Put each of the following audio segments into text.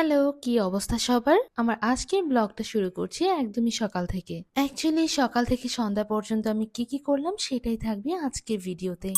Hello, কি অবস্থা সবার? আমার আজকের ব্লগটা শুরু করছি একদমই সকাল থেকে। অ্যাকচুয়ালি সকাল থেকে সন্ধ্যা পর্যন্ত আমি কি কি করলাম সেটাই থাকবে আজকের ভিডিওতে।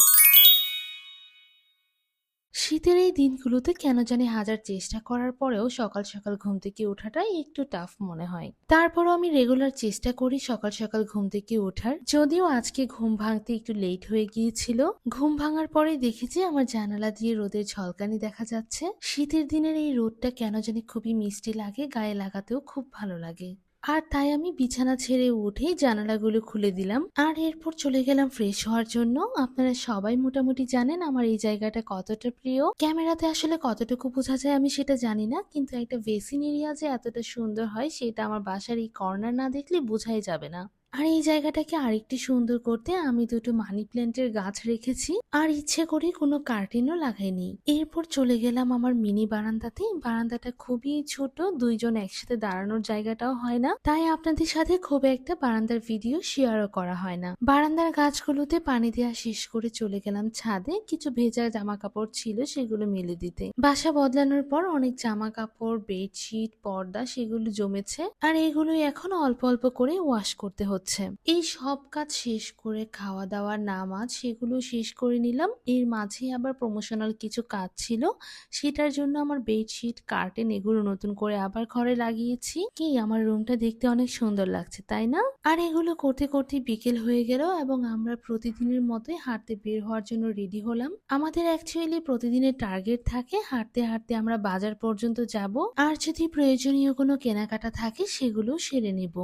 শীতের এই দিনগুলোতে কেন জানি হাজার চেষ্টা করার পরেও সকাল সকাল ঘুম থেকে ওঠাটাই একটু টাফ মনে হয়। তারপরও আমি রেগুলার চেষ্টা করি সকাল সকাল ঘুম থেকে ওঠার। যদিও আজকে ঘুম ভাঙতে একটু লেট হয়ে গিয়েছিল। ঘুম ভাঙার পরে দেখেছি আমার জানালা দিয়ে রোদের ঝলকানি দেখা যাচ্ছে। শীতের দিনের এই রোদটা কেন জানি খুবই মিষ্টি লাগে, গায়ে লাগাতেও খুব ভালো লাগে। আর তাই আমি বিছানা ছেড়ে উঠে জানালাগুলো খুলে দিলাম। আর এরপর চলে গেলাম ফ্রেশ হওয়ার জন্য। আপনারা সবাই মোটামুটি জানেন আমার এই জায়গাটা কতটা প্রিয়। ক্যামেরাতে আসলে কতটুকু বোঝা যায় আমি সেটা জানি না, কিন্তু একটা বেসিন এরিয়া যে এতটা সুন্দর হয়, সেটা আমার বাসার এই কর্নার না দেখলে বোঝাই যাবে না। আর এই জায়গাটাকে আরেকটি সুন্দর করতে আমি দুটো মানি প্ল্যান্টের গাছ রেখেছি। আর ইচ্ছে করে কোনো কার্টেনও লাগাইনি। এরপর চলে গেলাম আমার মিনি বারান্দাতে। বারান্দাটা খুবই ছোট, দুইজন একসাথে দাঁড়ানোর জায়গাটাও হয় না। তাই আপনাদের সাথে খুব একটা বারান্দার ভিডিও শেয়ারও করা হয় না। বারান্দার গাছগুলোতে পানি দেওয়া শেষ করে চলে গেলাম ছাদে। কিছু ভেজা জামা কাপড় ছিল সেগুলো মেলে দিতে। বাসা বদলানোর পর অনেক জামা কাপড় বেডশিট, পর্দা সেগুলো জমেছে। আর এগুলো এখন অল্প অল্প করে ওয়াশ করতে হচ্ছে। হচ্ছে। এই সব কাজ শেষ করে খাওয়া দাওয়া নামাজ সেগুলো শেষ করে নিলাম। এর মাঝে আবার প্রমোশনাল কিছু কাজ ছিল। সেটার জন্য আমার বেডশিট কার্টেন এগুলো নতুন করে আবার ঘরে লাগিয়েছি। কি, আমার রুমটা দেখতে অনেক সুন্দর লাগছে, তাই না? আর এগুলো করতে করতে বিকেল হয়ে গেল এবং আমরা প্রতিদিনের মতোই হাঁটতে বের হওয়ার জন্য রেডি হলাম। আমাদের অ্যাকচুয়ালি প্রতিদিনের টার্গেট থাকে হাঁটতে হাঁটতে আমরা বাজার পর্যন্ত যাব। আর যদি প্রয়োজনীয় কোনো কেনাকাটা থাকে সেগুলো সেরে নেব।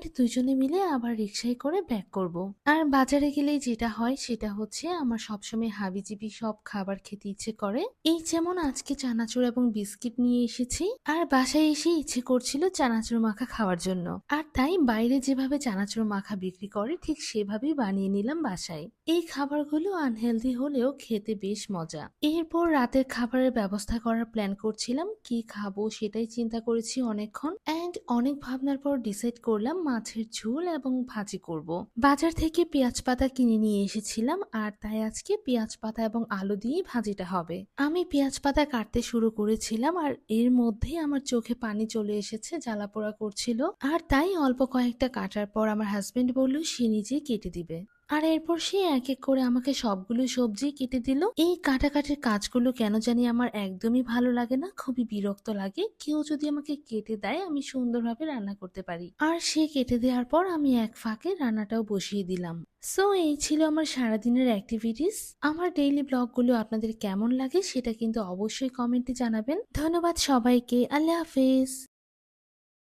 অ্যান্ড দুজনে মিলে আবার রিক্সায় করে ব্যাক করব। আর বাজারে গেলেই যেটা হয় সেটা হচ্ছে আমার সবসময় হাবিজিবি সব খাবার খেতে ইচ্ছে করে। এই যেমন আজকে চানাচুর এবং বিস্কিট নিয়ে এসেছি। আর বাসায় এসে ইচ্ছে করছিল চানাচুর মাখা খাওয়ার জন্য। আর তাই বাইরে যেভাবে চানাচুর মাখা বিক্রি করে ঠিক সেভাবেই বানিয়ে নিলাম বাসায়। এই খাবারগুলো আনহেলদি হলেও খেতে বেশ মজা। এরপর রাতের খাবারের ব্যবস্থা করার প্ল্যান করছিলাম। কি খাব সেটাই চিন্তা করেছি অনেকক্ষণ। অ্যান্ড অনেক ভাবনার পর ডিসাইড করলাম মাছের ঝোল এবং ভাজি করব। বাজার থেকে পেঁয়াজ পাতা কিনে নিয়ে এসেছিলাম আর তাই আজকে পেঁয়াজ পাতা এবং আলু দিয়ে ভাজিটা হবে। আমি পেঁয়াজ পাতা কাটতে শুরু করেছিলাম আর এর মধ্যেই আমার চোখে পানি চলে এসেছে জ্বালা পোড়া করছিল। আর তাই অল্প কয়েকটা কাটার পর আমার হাজবেন্ড বলল, সে নিজে কেটে দিবে। আর এরপর সে এক এক করে আমাকে সবগুলো সবজি কেটে দিল। এই কাটাকাটির কাজগুলো কেন জানি আমার একদমই ভালো লাগে না, খুবই বিরক্ত লাগে। কেউ যদি আমাকে কেটে দেয়, আমি সুন্দরভাবে রান্না করতে পারি। আর সে কেটে দেওয়ার পর আমি এক ফাঁকে রান্নাটাও বসিয়ে দিলাম। সো এই ছিল আমার সারাদিনের অ্যাক্টিভিটিস আমার ডেইলি ব্লগগুলো আপনাদের কেমন লাগে, সেটা কিন্তু অবশ্যই কমেন্টে জানাবেন। ধন্যবাদ সবাইকে, আল্লাহ হাফেজ।